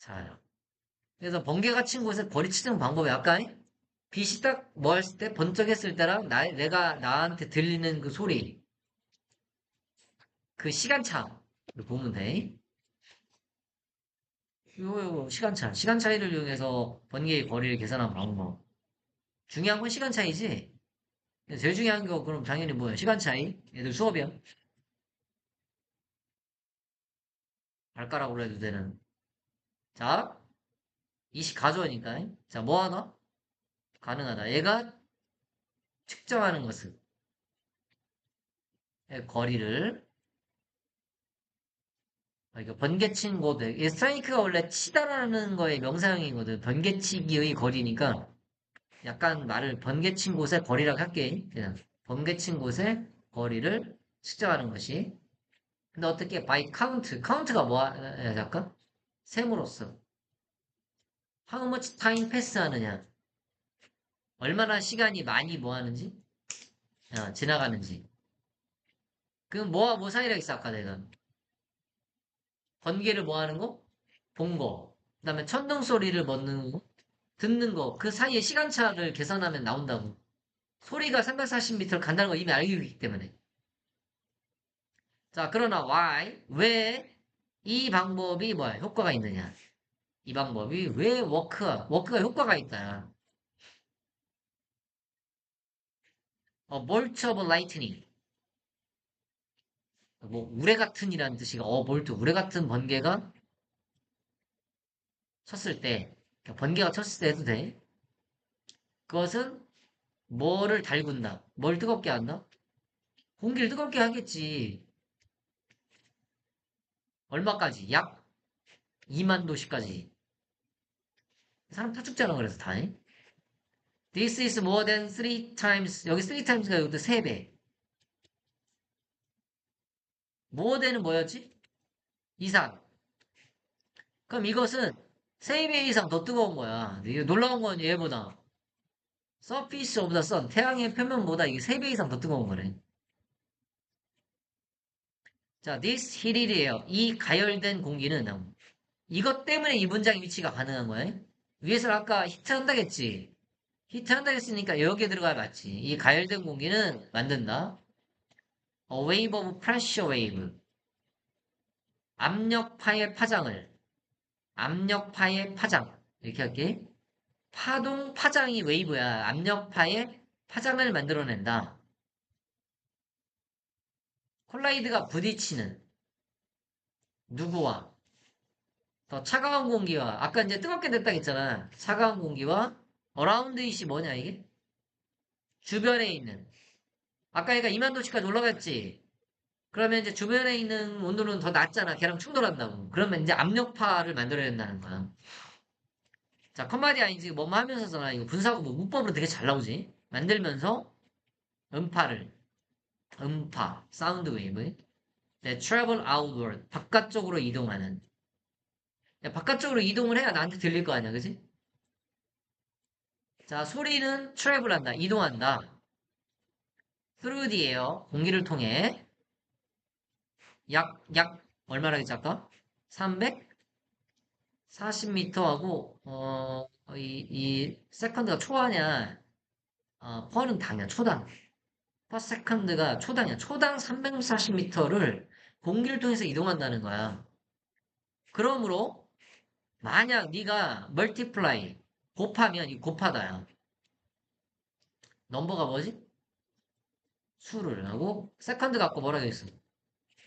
자, 그래서 번개가 친 곳에 거리 측정 방법이 아까 빛이 딱뭐 했을 때 번쩍했을 때랑 나, 내가 나한테 들리는 그 소리 그 시간차를 보면 돼. 요, 요, 시간차. 시간 차이를 이용해서 번개의 거리를 계산한 방법. 중요한 건 시간 차이지? 제일 중요한 거, 그럼 당연히 뭐야? 시간 차이? 얘들 수업이야. 발가락으로 해도 되는. 자, 이식 가져오니까. 자, 뭐 하나? 가능하다. 얘가 측정하는 것은 거리를 그러니까 번개친 곳, 이 스트라이크가 원래 치다라는 거의 명사형이거든. 번개치기의 거리니까 약간 말을 번개친 곳의 거리라고 할게. 그냥 번개친 곳의 거리를 측정하는 것이. 근데 어떻게 by count, count가 뭐야? 잠깐 셈으로써 how much time pass 하느냐? 얼마나 시간이 많이 뭐 하는지? 어, 지나가는지. 그럼 뭐와 뭐 사이라고 했어 아까 내가. 번개를 뭐 하는 거? 본 거. 그 다음에 천둥 소리를 먹는 거. 듣는 거. 그 사이에 시간차를 계산하면 나온다고. 소리가 340m를 간다는 거 이미 알고 있기 때문에. 자, 그러나 why? 왜 이 방법이 뭐야? 효과가 있느냐? 이 방법이 왜 워크가, 워크가 효과가 있다. 어, bolt of lightning. 뭐 우레 같은 이라는 뜻이가 어 볼트 우레 같은 번개가 쳤을 때 그러니까 번개가 쳤을 때 해도 돼 그것은 뭐를 달군다 뭘 뜨겁게 한다 공기를 뜨겁게 하겠지 얼마까지 약 2만 도시까지 사람 다 죽잖아 그래서 다 This is more than three times 여기 three times가 여기도 3배 모어대는 뭐였지? 이상. 그럼 이것은 3배 이상 더 뜨거운 거야. 이게 놀라운 건 얘보다. surface of the sun. 태양의 표면보다 이게 3배 이상 더 뜨거운 거네. 자, this heated air. 이 가열된 공기는 이것 때문에 이 문장의 위치가 가능한 거야. 위에서 아까 히트 한다겠지. 히트 한다겠으니까 여기에 들어가야 맞지. 이 가열된 공기는 만든다. A wave of pressure wave. 압력파의 파장을. 압력파의 파장. 이렇게 할게. 파동 파장이 웨이브야. 압력파의 파장을 만들어낸다. 콜라이드가 부딪히는 누구와 더 차가운 공기와 아까 이제 뜨겁게 됐다 했잖아. 차가운 공기와 어라운드 이시 뭐냐 이게? 주변에 있는 아까 얘가 2만 도씨까지 올라갔지. 그러면 이제 주변에 있는 온도는 더 낮잖아. 걔랑 충돌한다고. 그러면 이제 압력파를 만들어야 된다는 거야. 자, 컴바디 아인지 뭐뭐 하면서잖아. 이거 분사고 뭐 문법으로 되게 잘 나오지. 만들면서 음파를 음파, 사운드 웨이브 네, travel outward 바깥쪽으로 이동하는 야, 바깥쪽으로 이동을 해야 나한테 들릴 거 아니야, 그지? 자, 소리는 travel 한다, 이동한다. through the air, 공기를 통해 약, 약, 얼마나 했지 아까? 340m하고, 어, 이, 이, 세컨드가 초하냐, 어, 퍼는 당이야, 초당. 퍼 세컨드가 초당이야. 초당 340m를 공기를 통해서 이동한다는 거야. 그러므로, 만약 네가 멀티플라이, 곱하면 이 곱하다야. 넘버가 뭐지? 수를 하고 세컨드 갖고 뭐라 되어 있어?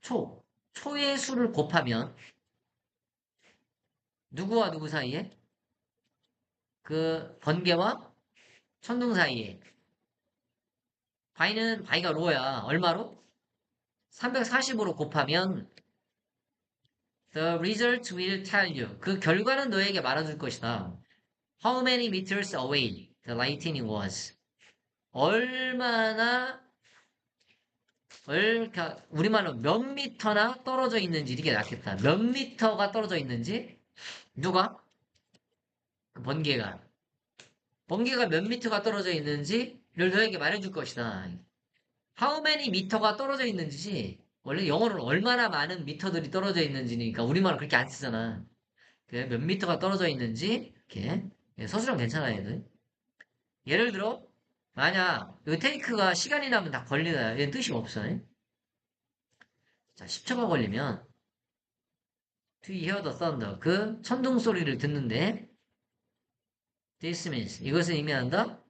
초. 초의 수를 곱하면 누구와 누구 사이에? 그 번개와 천둥 사이에 바이는 바이가 로야. 얼마로? 340으로 곱하면 The result will tell you. 그 결과는 너에게 말해줄 것이다. How many meters away the lightning was? 얼마나 을, 우리말로 몇 미터나 떨어져 있는지 이게 낫겠다. 몇 미터가 떨어져 있는지 누가? 그 번개가 번개가 몇 미터가 떨어져 있는지를 너에게 말해줄 것이다. How many 미터가 떨어져 있는지 원래 영어로는 얼마나 많은 미터들이 떨어져 있는지니까 우리말은 그렇게 안 쓰잖아. 그몇 미터가 떨어져 있는지 이렇게. 예, 서술형 괜찮아요 얘들. 예를 들어 만약 이 테이크가 시간이 나면 다 걸리다. 얘는 뜻이 없어요 자 10초가 걸리면 to hear the thunder. 그 천둥 소리를 듣는데 this means 이것을 의미한다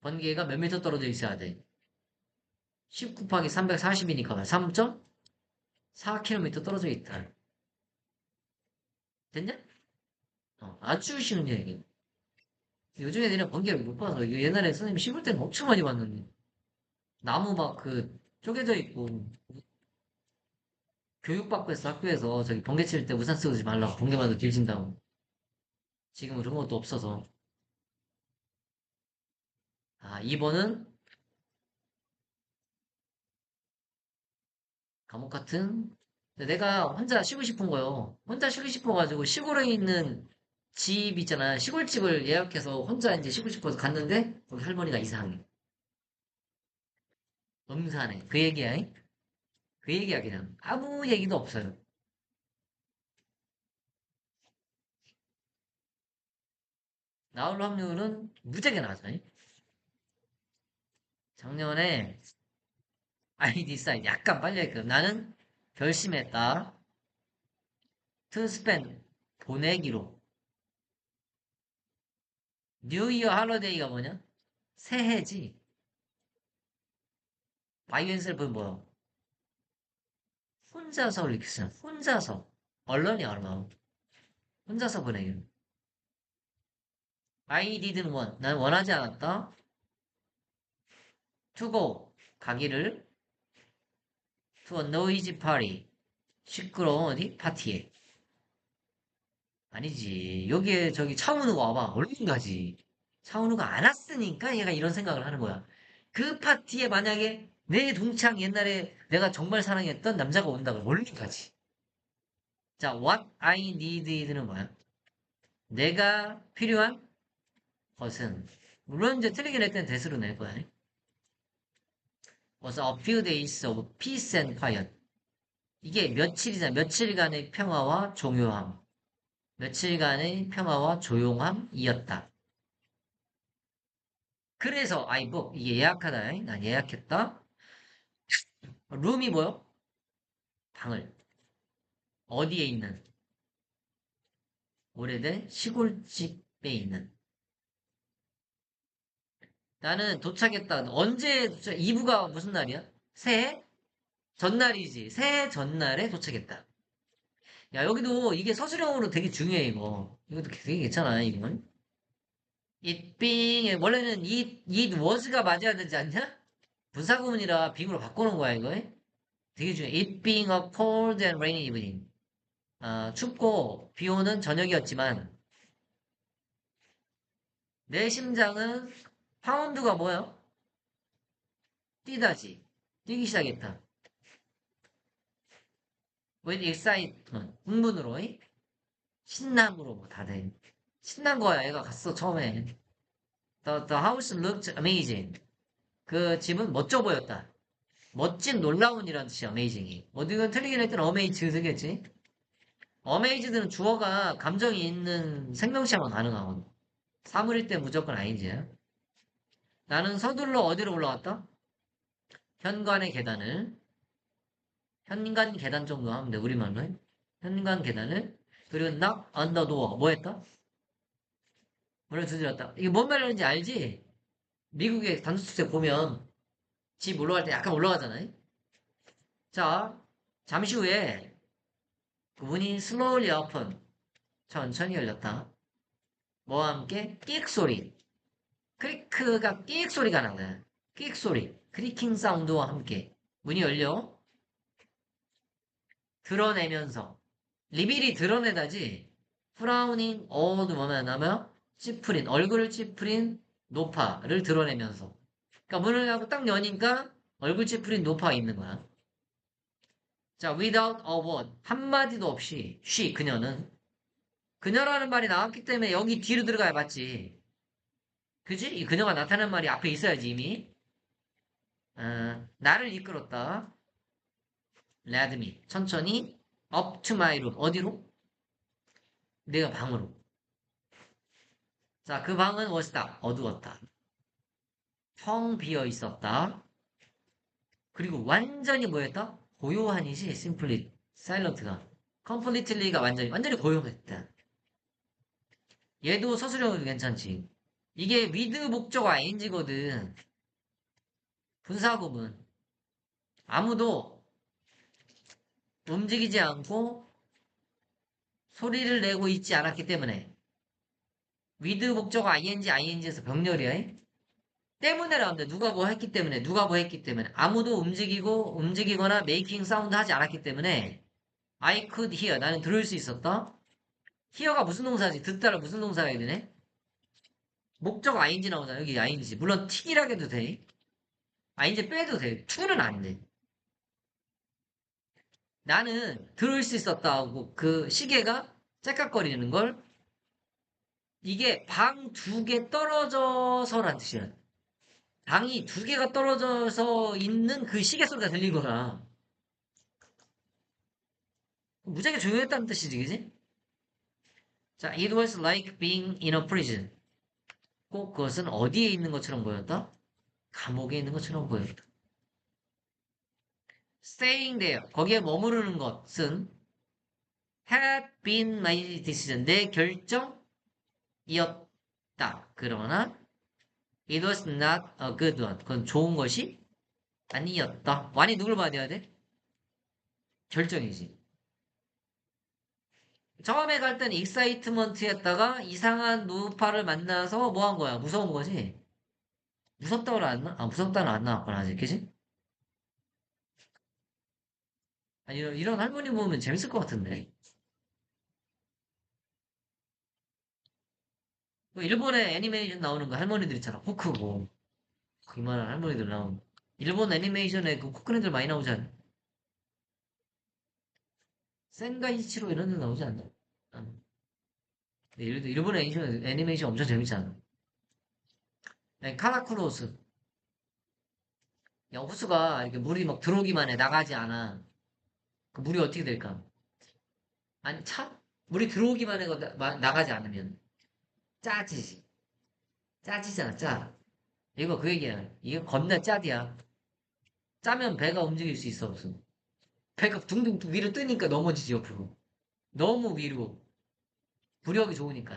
번개가 몇 미터 떨어져 있어야 돼? 10 곱하기 340이니까 3.4km 떨어져 있다. 됐냐? 어, 아주 쉬운 얘기. 요즘 애들은 번개를 못 봐서 옛날에 선생님 씹을 때는 엄청 많이 봤는데. 나무 막 그 쪼개져 있고 교육받고 했어 학교에서. 저기 번개 칠 때 우산 쓰지 말라고 번개마다 길진다고. 지금은 그런 것도 없어서 아 2번은 감옥 같은 내가 혼자 쉬고 싶은 거요. 혼자 쉬고 싶어가지고 시골에 있는 집 있잖아. 시골집을 예약해서 혼자 이제 쉬고 싶어서 갔는데 거기 할머니가 이상해. 음산해. 그 얘기야. 잉? 그 얘기야 그냥. 아무 얘기도 없어요. 나올 확률은 무지하게 낮아. 잉? 작년에 I decide 약간 할게요. 나는 결심했다. spend 보내기로. New Year Holiday가 뭐냐? 새해지. Yourself은 뭐야? 혼자서 이렇게 쓰 혼자서. 언론이 얼마? 혼자서 보내기로. I didn't want. 난 원하지 않았다. To go. 가기를. to a noisy party. 시끄러운 어디? 파티에. 아니지. 여기에 저기 차은우가 와봐. 얼른 가지. 차은우가 안 왔으니까 얘가 이런 생각을 하는 거야. 그 파티에 만약에 내 동창 옛날에 내가 정말 사랑했던 남자가 온다 그러면 얼른 가지. 자, what I need는 뭐야? 내가 필요한 것은 물론 이제 틀리긴 했던 대수로 낼 거야. Was a few days of peace and quiet. 이게 며칠이잖아. 며칠간의 평화와 종요함. 며칠간의 평화와 조용함이었다. 그래서 I book 이게 예약하다. 난 예약했다. 룸이 뭐요? 방을 어디에 있는 오래된 시골집에 있는 나는 도착했다. 언제 도착? 2부가 무슨 날이야? 새해? 전날이지. 새해 전날에 도착했다. 야, 여기도 이게 서술형으로 되게 중요해, 이거. 이것도 되게 괜찮아, 이건. it being, 원래는 it, it was가 맞아야 되지 않냐? 분사구문이라 빙으로 바꾸는 거야, 이거. 되게 중요해. it being a cold and rainy evening. 아, 춥고 비 오는 저녁이었지만, 내 심장은 파운드가 뭐야? 뛰다지. 뛰기 시작했다. with excitement. 흥분으로. 이? 신남으로 뭐 다들. 신난 거야. 얘가 갔어, 처음에. The, the house looked amazing. 그 집은 멋져 보였다. 멋진, 놀라운이라는 뜻이야, amazing이. 어디건 틀리긴 했더니 amazed 되겠지? amazed는 주어가 감정이 있는 생명체만 가능하거든. 사물일 때 무조건 아니지. 나는 서둘러 어디로 올라갔다? 현관의 계단을 현관 계단 정도 하면 돼 우리말로 현관 계단을 그리고 the door 뭐 했다? 문을 두드렸다 이게 뭔 말인지 알지? 미국의 단수축제 보면 집 올라갈 때 약간 올라가잖아요 자 잠시 후에 그 문이 slowly open 천천히 열렸다 뭐와 함께 끽 소리 크리크가 끽 소리가 나네. 끽 소리. 크리킹 사운드와 함께 문이 열려 드러내면서 리빌이 드러내다지 프라우닝 어두워만 하면 찌푸린 얼굴을 찌푸린 노파를 드러내면서 그러니까 문을 하고 딱 여니까 얼굴 찌푸린 노파가 있는 거야. 자, without a word 한마디도 없이 she 그녀는 그녀라는 말이 나왔기 때문에 여기 뒤로 들어가야 맞지. 그지? 이 그녀가 나타난 말이 앞에 있어야지 이미. 어, 나를 이끌었다. 레드미 천천히 up to my room. 어디로? 내가 방으로. 자, 그 방은 was 어두웠다. 텅 비어 있었다. 그리고 완전히 뭐였다? 고요한이지, simply, silent가. completely가 완전히, 완전히 고요했다. 얘도 서술형으로 괜찮지. 이게 with 목적 ing거든. 분사구문. 아무도 움직이지 않고 소리를 내고 있지 않았기 때문에 with 목적 ing, ing에서 병렬이야. 때문에 나옵니다. 누가 뭐 했기 때문에, 누가 뭐 했기 때문에. 아무도 움직이고, 움직이거나 메이킹 사운드 하지 않았기 때문에 I could hear. 나는 들을 수 있었다. hear가 무슨 동사지? 듣다를 무슨 동사가 되네? 목적 ing 나오잖아. 여기 ing. 물론 틱이라고 해도 돼. ing 빼도 돼. to는 안 돼. 나는 들을 수 있었다 하고 그 시계가 째깍거리는 걸 이게 방 두 개 떨어져서란 뜻이야. 방이 두 개가 떨어져서 있는 그 시계 소리가 들린 거야. 무지하게 조용했다는 뜻이지, 그지? 자, it was like being in a prison. 꼭 그것은 어디에 있는 것처럼 보였다? 감옥에 있는 것처럼 보였다. staying there. 거기에 머무르는 것은 had been my decision. 내 결정이었다. 그러나 it was not a good one. 그건 좋은 것이 아니었다. 완이 누굴 받아야 돼? 결정이지. 처음에 갈 때는 익사이트먼트였다가 이상한 누파를 만나서 뭐 한 거야? 무서운 거지? 무섭다고 안 나? 아, 무섭다는 안 나왔구나, 아직, 그지? 아, 이런, 이런 할머니 보면 재밌을 것 같은데. 그 일본에 애니메이션 나오는 거 할머니들 있잖아. 코크고. 그만한 할머니들 나오는. 일본 애니메이션에 그 코크네들 많이 않나? 센가이치로 이런 데 나오지 않나? 응. 일본 애니메이션, 애니메이션 엄청 재밌잖아. 네, 카라쿠로스. 야, 호수가 이렇게 물이 막 들어오기만 해. 나가지 않아. 그 물이 어떻게 될까? 아니, 차? 물이 들어오기만 해. 나, 나가지 않으면. 짜지지. 짜지잖아, 짜. 이거 그 얘기야. 이거 겁나 짜디야. 짜면 배가 움직일 수 있어, 무슨. 배가 둥둥 위로 뜨니까 넘어지지, 옆으로. 너무 위로. 부력이 좋으니까.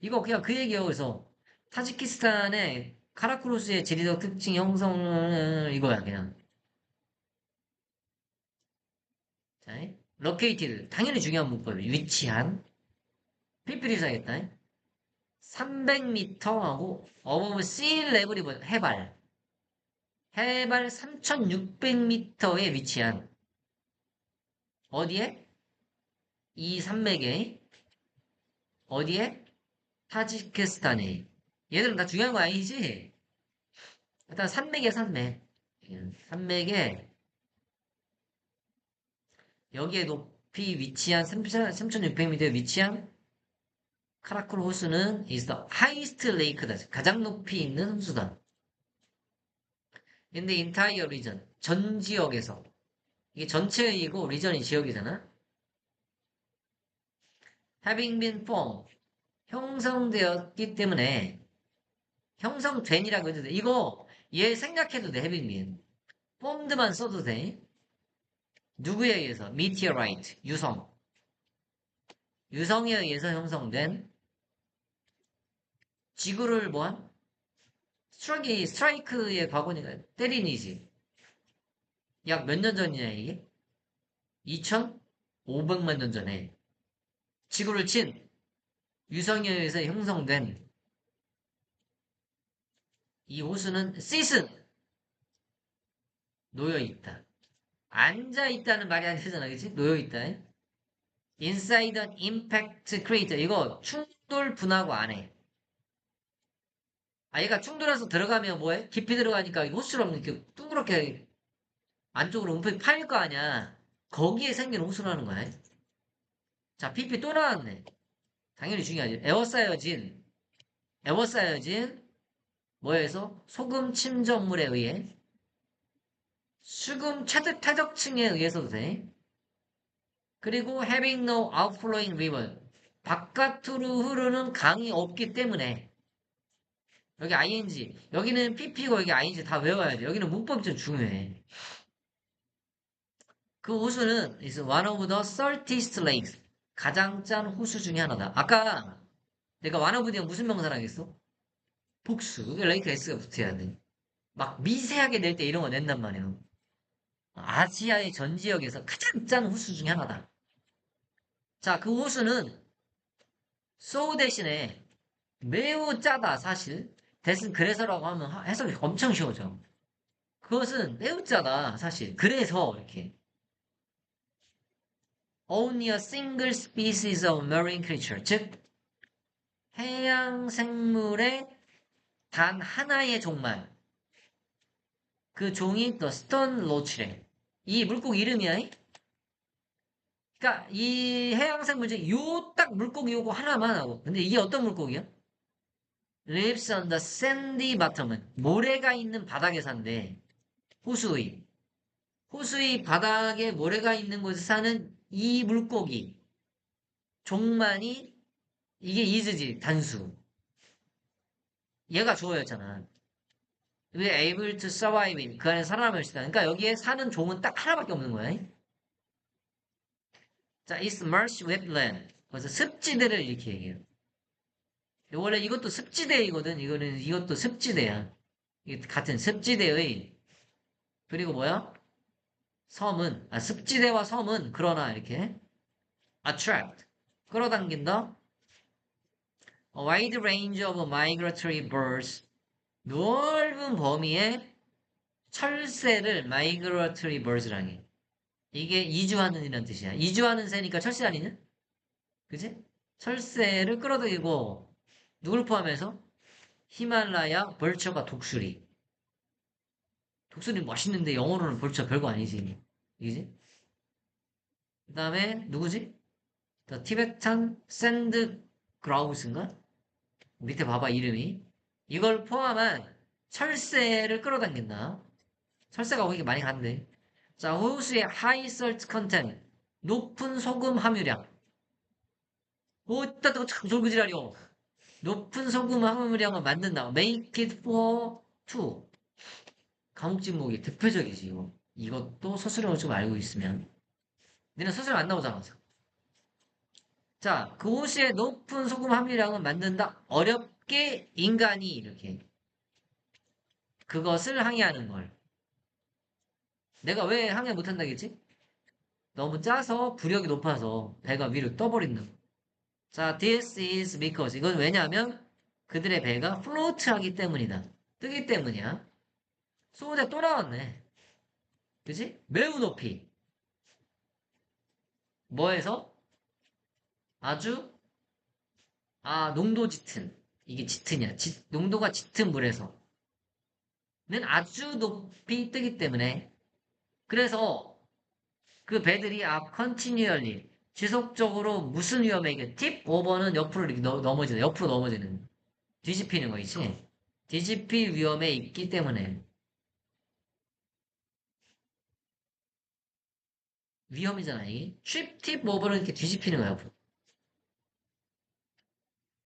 이거 그냥 그 얘기예요. 그래서 타지키스탄의 카라쿠로스의 지리적 특징 형성은 이거야, 그냥. 자, located. 당연히 중요한 문법이에요. 위치한. 필필이 사겠다. 300m하고 above sea level이 뭐야? 해발. 해발 3600m에 위치한 어디에? 이 산맥에 어디에? 타지키스탄에 얘들은 다 중요한 거 아니지? 일단 산맥에 산맥 산맥에 여기에 높이 위치한 3600m에 위치한 카라쿨 호수는 the highest lake다. 가장 높이 있는 호수다. 근데 entire region, 전 지역에서 이게 전체이고 region이 지역이잖아. having been formed, 형성되었기 때문에 형성된이라고 해도 돼. 이거 얘 생각해도 돼. having been. formed만 써도 돼. 누구에 의해서? meteorite, 유성. 유성에 의해서 형성된 지구를 뭐한? 스트라이크, 스트라이크의 과거니까 때리니지. 약 몇 년 전이냐 이게? 2,500만 년 전에 지구를 친 유성에 의해서 형성된 이 호수는 시슨 놓여 있다. 앉아 있다는 말이 안 되잖아, 그치? 놓여 있다. inside an impact 이거 충돌 분화구 안에 아, 얘가 충돌해서 들어가면 뭐해? 깊이 들어가니까 호수처럼 이렇게 둥그렇게 안쪽으로 움푹 파일 거 아니야. 거기에 생긴 호수라는 거야. 자, PP 또 나왔네. 당연히 중요하지. 에워싸여진, 에워싸여진, 뭐에서? 소금 침전물에 의해, 수금 최대 퇴적층에 의해서도 돼. 그리고 having no outflowing river. 바깥으로 흐르는 강이 없기 때문에 여기 ing 여기는 pp고 여기 ing 다 외워야 돼. 여기는 문법이 좀 중요해. 그 호수는 is one of the saltiest lakes. 가장 짠 호수 중에 하나다. 아까 내가 one of the가 무슨 명사라 했어? 복수. 레이크 s가 붙어야 돼. 막 미세하게 낼 때 이런 거 낸단 말이에요. 아시아의 전 지역에서 가장 짠 호수 중에 하나다. 자, 그 호수는 so 대신에 매우 짜다 사실. 대신 그래서라고 하면 해석이 엄청 쉬워져. 그것은 매우 짜다 사실. 그래서 이렇게 only a single species of marine creature 즉 해양 생물의 단 하나의 종말 그 종이 더 스톤 로치래. 이 물고기 이름이야. 그러니까 이 해양 생물 중에 요딱 물고기 요거 하나만 하고. 근데 이게 어떤 물고기야? lives on the sandy bottom은 모래가 있는 바닥에 산대. 호수의. 호수의 바닥에 모래가 있는 곳에 사는 이 물고기. 종만이 이게 이즈지 단수. 얘가 주어였잖아. 왜 able to survive in 그 안에 살아남을 수 있다. 그러니까 여기에 사는 종은 딱 하나밖에 없는 거야. 자, is marsh wetland. 그래서 습지대를 이렇게 얘기해요. 원래 이것도 습지대이거든. 이거는 이것도 습지대야. 같은 습지대의 그리고 뭐야? 섬은 아 습지대와 섬은 그러나 이렇게 attract 끌어당긴다. A wide range of migratory birds 넓은 범위의 철새를 migratory birds라는 게 이게 이주하는 이란 뜻이야. 이주하는 새니까 철새 아니냐? 그지? 철새를 끌어들이고 누굴 포함해서 히말라야 벌처가 독수리. 독수리 멋있는데 영어로는 벌처 별거 아니지. 이지? 그 다음에 누구지? 더 티베탄 샌드 그라우스인가? 밑에 봐봐 이름이. 이걸 포함한 철새를 끌어당긴다. 철새가 거기 많이 간대. 자, 호수의 high salt content. 높은 소금 함유량. 어따 또참 졸그지라려. 높은 소금 함유량을 만든다. make it for two. 감옥 진목이 대표적이지, 이거. 이것도 서술형을 좀 알고 있으면. 너는 서술형 안 나오잖아. 자, 그 호수의 높은 소금 함유량을 만든다. 어렵게 인간이 이렇게. 그것을 항해하는 걸. 내가 왜 항해 못한다겠지? 너무 짜서 부력이 높아서 배가 위로 떠버린다. 자, this is because. 이건 왜냐하면 그들의 배가 플로트하기 때문이다. 뜨기 때문이야. 소문에 또 나왔네. 그지? 매우 높이. 뭐에서? 아주? 아 농도 짙은. 이게 짙으냐 짙, 농도가 짙은 물에서 는 아주 높이 뜨기 때문에. 그래서 그 배들이 아 컨티뉴얼리 지속적으로 무슨 위험에 이게 팁 오버는 옆으로 이렇게 넘어지는 옆으로 넘어지는 뒤집히는 거 있지 뒤집힐 위험에 있기 때문에 위험이잖아. 이게 팁, 팁 오버는 이렇게 뒤집히는 거야 옆으로